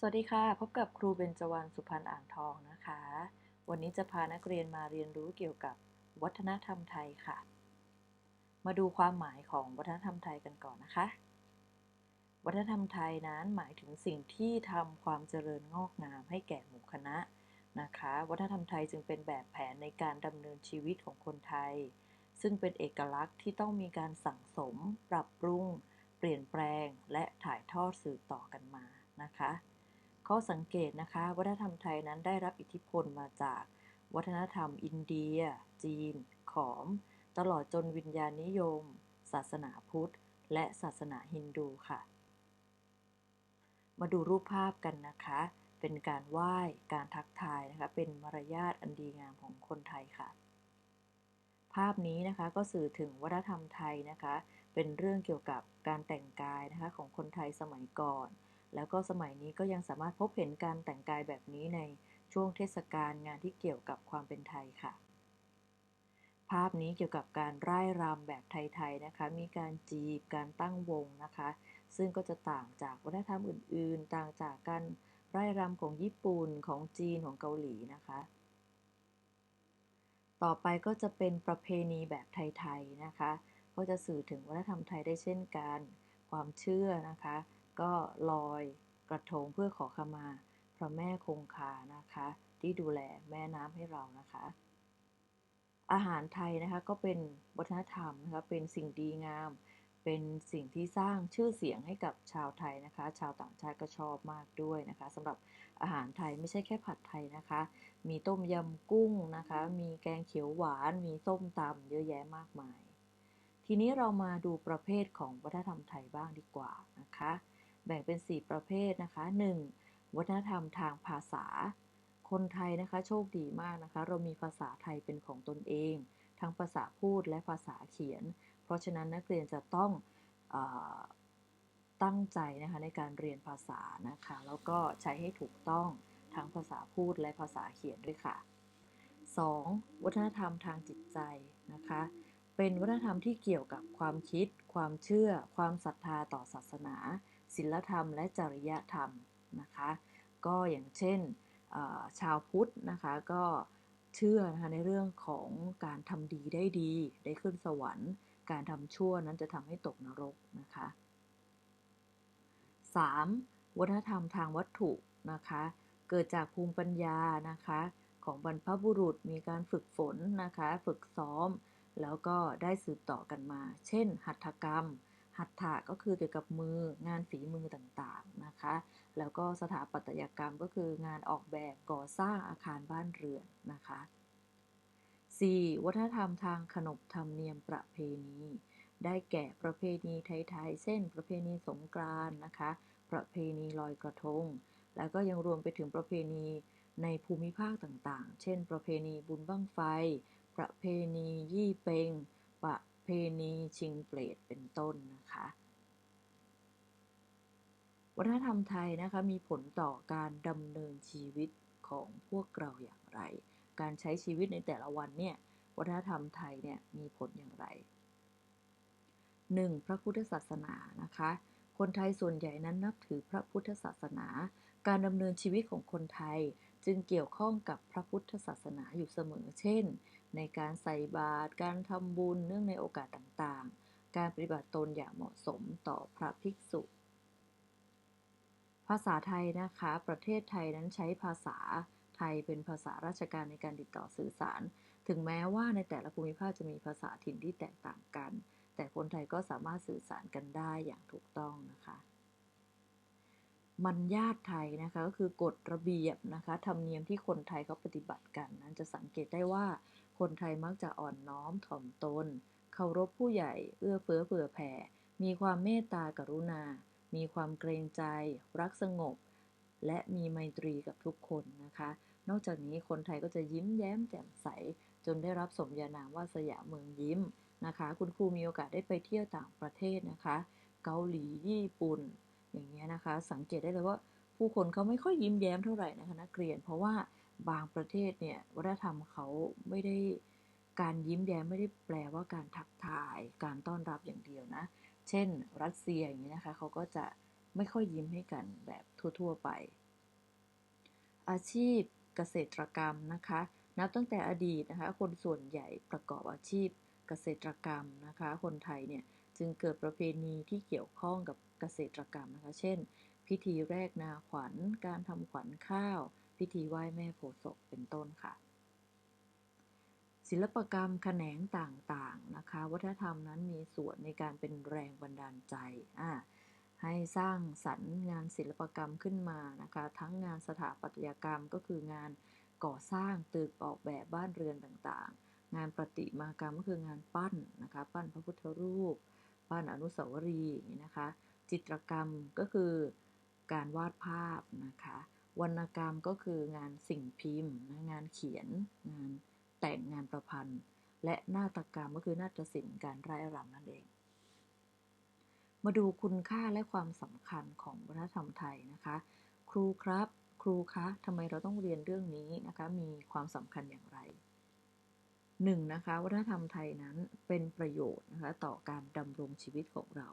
สวัสดีค่ะ พบกับครูเบญจวรรณสุพรรณอ่างทองนะคะ วันนี้จะพานักเรียนมาเรียนรู้เกี่ยวกับวัฒนธรรมไทยค่ะ มาดูความหมายของวัฒนธรรมไทยกันก่อนนะคะ วัฒนธรรมไทยนั้นหมายถึงสิ่งที่ทำความเจริญงอกงามให้แก่หมู่คณะนะคะ วัฒนธรรมไทยจึงเป็นแบบแผนในการดำเนินชีวิตของคนไทย ซึ่งเป็นเอกลักษณ์ที่ต้องมีการสั่งสม ปรับปรุง เปลี่ยนแปลง และถ่ายทอดสืบต่อกันมานะคะ ข้อสังเกตนะคะ วัฒนธรรมไทยนั้นได้รับอิทธิพลมาจากวัฒนธรรมอินเดีย จีน ขอม ตลอดจนวิญญาณนิยม ศาสนาพุทธ และศาสนาฮินดูค่ะ มาดูรูปภาพกันนะคะ เป็นการไหว้ การทักทายนะคะ เป็นมารยาทอันดีงามของคนไทยค่ะ ภาพนี้นะคะก็สื่อถึงวัฒนธรรมไทยนะคะ เป็นเรื่องเกี่ยวกับการแต่งกายนะคะของคนไทยสมัยก่อน แล้วก็สมัยนี้ก็ยังสามารถพบเห็นการแต่งกายแบบนี้ในช่วงเทศกาลงานที่เกี่ยวกับความเป็นไทยค่ะ ภาพนี้เกี่ยวกับการร่ายรำแบบไทยๆนะคะ มีการจีบการตั้งวงนะคะ ซึ่งก็จะต่างจากวัฒนธรรมอื่น ๆ ต่างจากการร่ายรำของญี่ปุ่นของจีนของเกาหลีนะคะ ต่อไปก็จะเป็นประเพณีแบบไทยๆนะคะ ก็จะสื่อถึงวัฒนธรรมไทยได้เช่นกัน ความเชื่อนะคะ ก็ลอยกระทงเพื่อขอขมาพระแม่คงคานะคะ ที่ดูแลแม่น้ำให้เรานะคะ อาหารไทยนะคะก็เป็นวัฒนธรรมนะคะเป็นสิ่งดีงาม เป็นสิ่งที่สร้างชื่อเสียงให้กับชาวไทยนะคะ ชาวต่างชาติก็ชอบมากด้วยนะคะสำหรับอาหารไทยไม่ใช่แค่ผัดไทยนะคะ มีต้มยำกุ้งนะคะ มีแกงเขียวหวาน มีส้มตำเยอะแยะมากมาย ทีนี้เรามาดูประเภทของวัฒนธรรมไทยบ้างดีกว่านะคะ แบ่งเป็น 4 ประเภทนะคะ 1. วัฒนธรรมทางภาษา คนไทยนะคะโชคดีมากนะคะ เรามีภาษาไทยเป็นของตนเอง ทั้งภาษาพูดและภาษาเขียน เพราะฉะนั้นนักเรียนจะต้องอตั้งใจนะคะในการเรียนภาษานะคะ แล้วก็ใช้ให้ถูกต้องทั้งภาษาพูดและภาษาเขียนด้วยค่ะ 2. วัฒนธรรมทางจิตใจนะคะ เป็นวัฒนธรรมที่เกี่ยวกับความคิด ความเชื่อ ความศรัทธาต่อศาสนา ศีลธรรมและจริยธรรมนะคะ ก็อย่างเช่นชาวพุทธนะคะก็เชื่อนะคะในเรื่องของการทำดีได้ดี ได้ขึ้นสวรรค์ การทำชั่วนั้นจะทำให้ตกนรกนะคะ 3. วัฒนธรรมทางวัตถุนะคะ เกิดจากภูมิปัญญานะคะ ของบรรพบุรุษมีการฝึกฝนนะคะ ฝึกซ้อม แล้วก็ได้สืบต่อกันมา เช่น หัตถกรรม หัตถะก็คือเกี่ยวกับมืองานฝีมือต่างๆนะคะ แล้วก็สถาปัตยกรรมก็คืองานออกแบบก่อสร้างอาคารบ้านเรือนนะคะ 4. วัฒนธรรมทางขนบธรรมเนียมประเพณี ได้แก่ประเพณีไทยๆเส้นประเพณีสงกรานต์นะคะ ประเพณีลอยกระทง แล้วก็ยังรวมไปถึงประเพณีในภูมิภาคต่างๆ เช่น ประเพณีบุญบั้งไฟ ประเพณียี่เปงประ เพณีชิงเปรตเป็นต้นนะคะ วัฒนธรรมไทยนะคะมีผลต่อการดำเนินชีวิตของพวกเราอย่างไร การใช้ชีวิตในแต่ละวันเนี่ยวัฒนธรรมไทยเนี่ยมีผลอย่างไร 1. พระพุทธศาสนานะคะ คนไทยส่วนใหญ่นั้นนับถือพระพุทธศาสนา การดำเนินชีวิตของคนไทยจึงเกี่ยวข้องกับพระพุทธศาสนาอยู่เสมอ เช่น ในการใส่บาตรการทำบุญเนื่องในโอกาสต่างๆ การปฏิบัติตนอย่างเหมาะสมต่อพระภิกษุ ภาษาไทยนะคะ ประเทศไทยนั้นใช้ภาษาไทยเป็นภาษาราชการในการติดต่อสื่อสาร ถึงแม้ว่าในแต่ละภูมิภาคจะมีภาษาถิ่นที่แตกต่างกัน แต่คนไทยก็สามารถสื่อสารกันได้อย่างถูกต้องนะคะมันญาติไทยนะคะก็คือกฎระเบียบนะคะธรรมเนียมที่คนไทยเขาปฏิบัติกันนั้นจะสังเกตได้ว่า คนไทยมักจะอ่อนน้อมถ่อมตน เคารพผู้ใหญ่ เอื้อเฟื้อเผื่อแผ่ มีความเมตตากรุณา มีความเกรงใจ รักสงบ และมีไมตรีกับทุกคนนะคะ นอกจากนี้คนไทยก็จะยิ้มแย้มแจ่มใส จนได้รับสมญานามว่าสยามเมืองยิ้มนะคะ คุณครูมีโอกาสได้ไปเที่ยวต่างประเทศนะคะ เกาหลีญี่ปุ่น อย่างเงี้ยนะคะ สังเกตได้เลยว่าผู้คนเขาไม่ค่อยยิ้มแย้มเท่าไหร่นะคะนักเรียน เพราะว่า บางประเทศเนี่ยวัฒนธรรมเขาไม่ได้การยิ้มแย้มไม่ได้แปลว่าการทักทายการต้อนรับอย่างเดียวนะ เช่น รัสเซียอย่างนี้นะคะเขาก็จะไม่ค่อยยิ้มให้กันแบบทั่ว ๆไป อาชีพเกษตรกรรมนะคะ นับตั้งแต่อดีตนะคะ คนส่วนใหญ่ประกอบอาชีพเกษตรกรรมนะคะ คนไทยเนี่ยจึงเกิดประเพณีที่เกี่ยวข้องกับเกษตรกรรมนะคะ เช่น พิธีแรกนาขวัญ การทำขวัญข้าว พิธีไหว้แม่โพธิ์ศพเป็นต้นค่ะ ศิลปกรรมแขนงต่างๆนะคะ วัฒนธรรมนั้นมีส่วนในการเป็นแรงบันดาลใจอ่าให้สร้างสรรค์งานศิลปกรรมขึ้นมานะคะ ทั้งงานสถาปัตยกรรมก็คืองานก่อสร้างตึกออกแบบบ้านเรือนต่างๆ งานประติมากรรมก็คืองานปั้นนะคะ ปั้นพระพุทธรูป ปั้นอนุสาวรีย์นะคะ จิตรกรรมก็คือการวาดภาพนะคะ วรรณกรรมก็คืองานสิ่งพิมพ์ งานเขียน งานแต่งงานประพันธ์ และนาฏกรรมก็คือนาฏศิลป์การไร้รำนั่นเอง มาดูคุณค่าและความสำคัญของวัฒนธรรมไทยนะคะ ครูครับ ครูคะทำไมเราต้องเรียนเรื่องนี้นะคะ มีความสำคัญอย่างไรหนึ่งนะคะวัฒนธรรมไทยนั้นเป็นประโยชน์นะคะต่อการดำรงชีวิตของเรา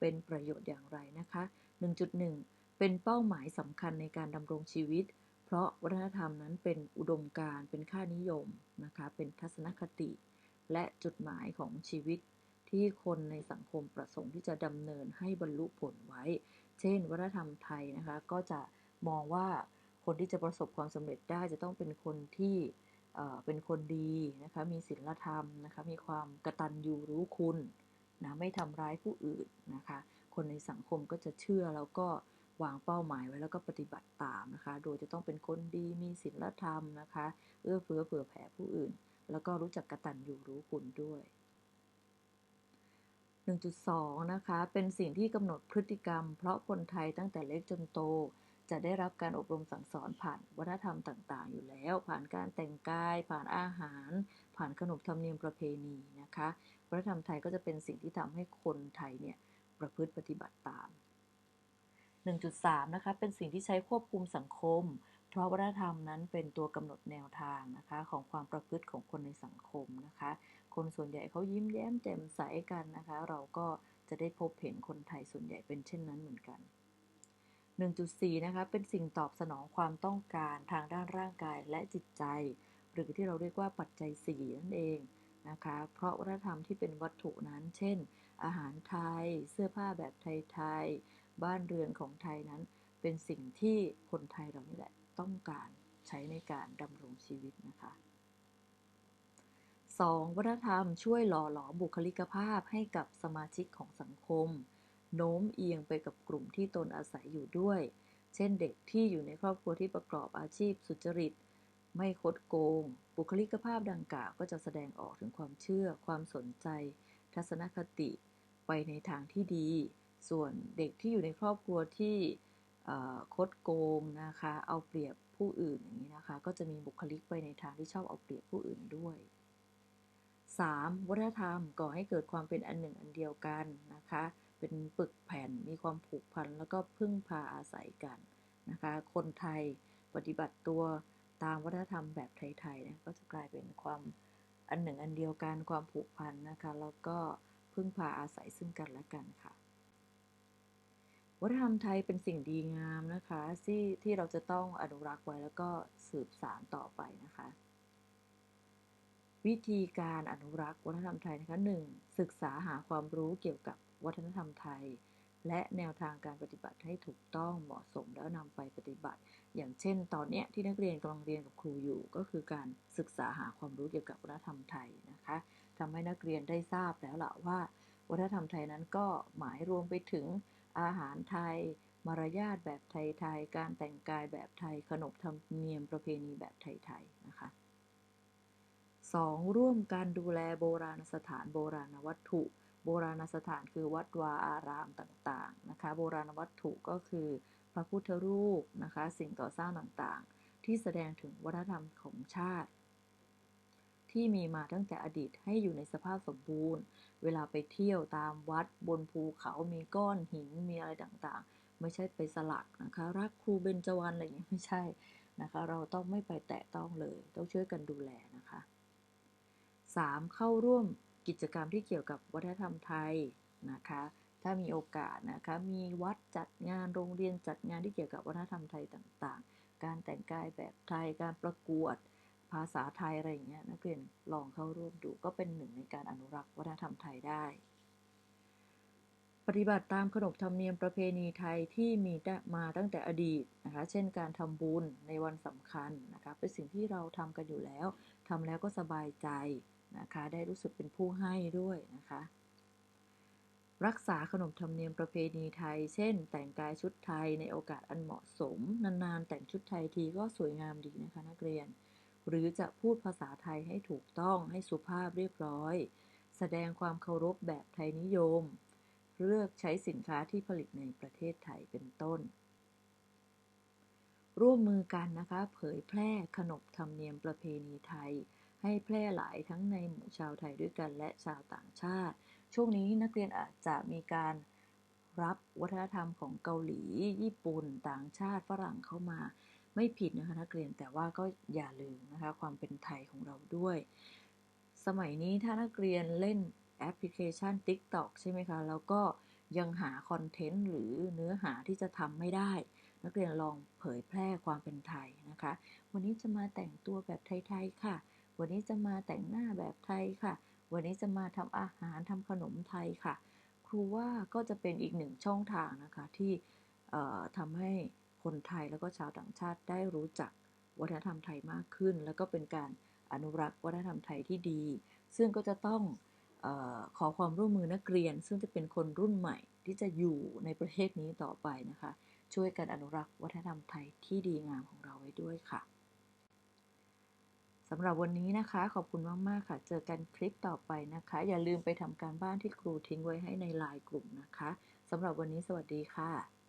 เป็นประโยชน์อย่างไรนะคะ 1.1 เป็นเป้าหมายสำคัญในการดำรงชีวิต เพราะวัฒนธรรมนั้นเป็นอุดมการณ์เป็นค่านิยมนะคะเป็นทัศนคติ และจุดหมายของชีวิต ที่คนในสังคมประสงค์ที่จะดำเนินให้บรรลุผลไว้ เช่น วัฒนธรรมไทยนะคะก็จะมองว่าคนที่จะประสบความสำเร็จได้จะต้องเป็นคนที่เป็นคนดีนะคะมีศีลธรรมนะคะมีความกตัญญูรู้คุณนะไม่ทำร้ายผู้อื่นนะคะคนในสังคมก็จะเชื่อแล้วก็ วางเป้าหมายไว้แล้วก็ปฏิบัติตามนะคะ โดยจะต้องเป็นคนดีมีศีลธรรมนะคะ เอื้อเฟื้อเผื่อแผ่ผู้อื่น แล้วก็รู้จักกระตัญญูรู้คุณด้วย 1.2 นะคะ เป็นสิ่งที่กำหนดพฤติกรรม เพราะคนไทยตั้งแต่เล็กจนโต จะได้รับการอบรมสั่งสอนผ่านวัฒนธรรมต่าง ๆ อยู่แล้ว ผ่านการแต่งกาย ผ่านอาหาร ผ่านขนบธรรมเนียมประเพณีนะคะวัฒนธรรมไทยก็จะเป็นสิ่งที่ทำให้คนไทยเนี่ยประพฤติปฏิบัติตาม 1.3 นะคะ เป็นสิ่งที่ใช้ควบคุมสังคม เพราะวัฒนธรรมนั้นเป็นตัวกำหนดแนวทางนะคะของความประพฤติของคนในสังคมนะคะ คนส่วนใหญ่เขายิ้มแย้มแจ่มใสกันนะคะ เราก็จะได้พบเห็นคนไทยส่วนใหญ่เป็นเช่นนั้นเหมือนกัน 1.4 นะคะ เป็นสิ่งตอบสนองความต้องการทางด้านร่างกายและจิตใจ หรือที่เราเรียกว่าปัจจัย 4 นั่นเองนะคะ เพราะวัฒนธรรมที่เป็นวัตถุนั้น เช่น อาหารไทย เสื้อผ้าแบบไทยๆ บ้านเรือนของไทยนั้น เป็นสิ่งที่คนไทยเรานี่แหละต้องการใช้ในการดำรงชีวิตนะคะ 2. วัฒนธรรมช่วยหล่อหลอมบุคลิกภาพให้กับสมาชิกของสังคม โน้มเอียงไปกับกลุ่มที่ตนอาศัยอยู่ด้วย เช่นเด็กที่อยู่ในครอบครัวที่ประกอบอาชีพสุจริต ไม่คดโกง บุคลิกภาพดังกล่าวก็จะแสดงออกถึงความเชื่อ ความสนใจ ทัศนคติ ไปในทางที่ดี ส่วนเด็กที่อยู่ในครอบครัวที่คดโกงนะคะ เอาเปรียบผู้อื่นอย่างนี้นะคะ ก็จะมีบุคลิกไปในทางที่ชอบเอาเปรียบผู้อื่นด้วย 3. วัฒนธรรมก่อให้เกิดความเป็นอันหนึ่งอันเดียวกันนะคะ เป็นปึกแผ่นมีความผูกพันแล้วก็พึ่งพาอาศัยกันนะคะ คนไทยปฏิบัติตัวตามวัฒนธรรมแบบไทยๆนะก็จะกลายเป็นความอันหนึ่งอันเดียวกันความผูกพันนะคะ แล้วก็พึ่งพาอาศัยซึ่งกันและกันค่ะ วัฒนธรรมไทยเป็นสิ่งดีงามนะคะที่ที่เราจะต้องอนุรักษ์ไว้แล้วก็สืบสานต่อไปนะคะ วิธีการอนุรักษ์วัฒนธรรมไทยนะคะหนึ่งศึกษาหาความรู้เกี่ยวกับวัฒนธรรมไทย และแนวทางการปฏิบัติให้ถูกต้องเหมาะสมแล้วนำไปปฏิบัติ อย่างเช่น ตอนนี้ที่นักเรียนกำลังเรียนกับครูอยู่ ก็คือการศึกษาหาความรู้เกี่ยวกับวัฒนธรรมไทยนะคะทำให้นักเรียนได้ทราบแล้วล่ะว่า วัฒนธรรมไทยนั้นก็หมายรวมไปถึง อาหารไทย มารยาทแบบไทยๆ การแต่งกายแบบไทย ขนบธรรมเนียมประเพณีแบบไทยๆ นะคะ 2. ร่วมการดูแลโบราณสถานโบราณวัตถุ โบราณสถานคือวัดวาอารามต่างๆ นะคะ โบราณวัตถุก็คือพระพุทธรูปนะคะ สิ่งก่อสร้างต่างๆ ที่แสดงถึงวัฒนธรรมของชาติ ที่มีมาตั้งแต่อดีตให้อยู่ในสภาพสมบูรณ์ เวลาไปเที่ยวตามวัดบนภูเขามีก้อนหินมีอะไรต่างๆ ไม่ใช่ไปสลักนะคะ รักครูเบญจวรรณอะไรอย่างนี้ไม่ใช่นะคะ เราต้องไม่ไปแตะต้องเลย ต้องช่วยกันดูแลนะคะ 3. เข้าร่วมกิจกรรมที่เกี่ยวกับวัฒนธรรมไทยนะคะ ถ้ามีโอกาสนะคะ มีวัดจัดงานโรงเรียนจัดงานที่เกี่ยวกับวัฒนธรรมไทยต่างๆ การแต่งกายแบบไทยการประกวด ภาษาไทยอะไรอย่างเงี้ยนักเรียนลองเข้าร่วมดูก็เป็นหนึ่งในการอนุรักษ์วัฒนธรรมไทยได้ ปฏิบัติตามขนบธรรมเนียมประเพณีไทยที่มีมาตั้งแต่อดีตนะคะเช่นการทำบุญในวันสำคัญนะคะเป็นสิ่งที่เราทำกันอยู่แล้วทำแล้วก็สบายใจนะคะได้รู้สึกเป็นผู้ให้ด้วยนะคะรักษาขนบธรรมเนียมประเพณีไทย เช่น แต่งกายชุดไทยในโอกาสอันเหมาะสม นานๆ แต่งชุดไทยทีก็สวยงามดีนะคะนักเรียน หรือจะพูดภาษาไทยให้ถูกต้องให้สุภาพเรียบร้อย แสดงความเคารพแบบไทยนิยม เลือกใช้สินค้าที่ผลิตในประเทศไทยเป็นต้น ร่วมมือกันนะคะ เผยแพร่ขนบธรรมเนียมประเพณีไทย ให้แพร่หลายทั้งในหมู่ชาวไทยด้วยกันและชาวต่างชาติ ช่วงนี้นักเรียนอาจจะมีการรับวัฒนธรรมของเกาหลี ญี่ปุ่น ต่างชาติฝรั่งเข้ามา ไม่ผิดนะคะนักเรียนแต่ว่าก็อย่าลืมนะคะความเป็นไทยของเราด้วย สมัยนี้ถ้านักเรียนเล่นแอปพลิเคชัน TikTok ใช่ไหมคะ แล้วก็ยังหาคอนเทนต์หรือเนื้อหาที่จะทำไม่ได้ นักเรียนลองเผยแพร่ความเป็นไทยนะคะ วันนี้จะมาแต่งตัวแบบไทยๆค่ะ วันนี้จะมาแต่งหน้าแบบไทยค่ะ วันนี้จะมาทำอาหารทำขนมไทยค่ะ ครูว่าก็จะเป็นอีกหนึ่งช่องทางนะคะที่ทำให้ คนไทยแล้วก็ชาวต่างชาติได้รู้จักวัฒนธรรมไทยมากขึ้น แล้วก็เป็นการอนุรักษ์วัฒนธรรมไทยที่ดี ซึ่งก็จะต้องออขอความร่วมมือนักเรียน ซึ่งจะเป็นคนรุ่นใหม่ที่จะอยู่ในประเทศนี้ต่อไปนะคะ ช่วยกันอนุรักษ์วัฒนธรรมไทยที่ดีงามของเราไว้ด้วยค่ะสำหรับวันนี้นะคะ ขอบคุณมาก ๆ ค่ะ เจอกันคลิปต่อไปนะคะ อย่าลืมไปทำการบ้านที่ครูทิ้งไว้ให้ในไลน์กลุ่มนะคะสำหรับวันนี้สวัสดีค่ะ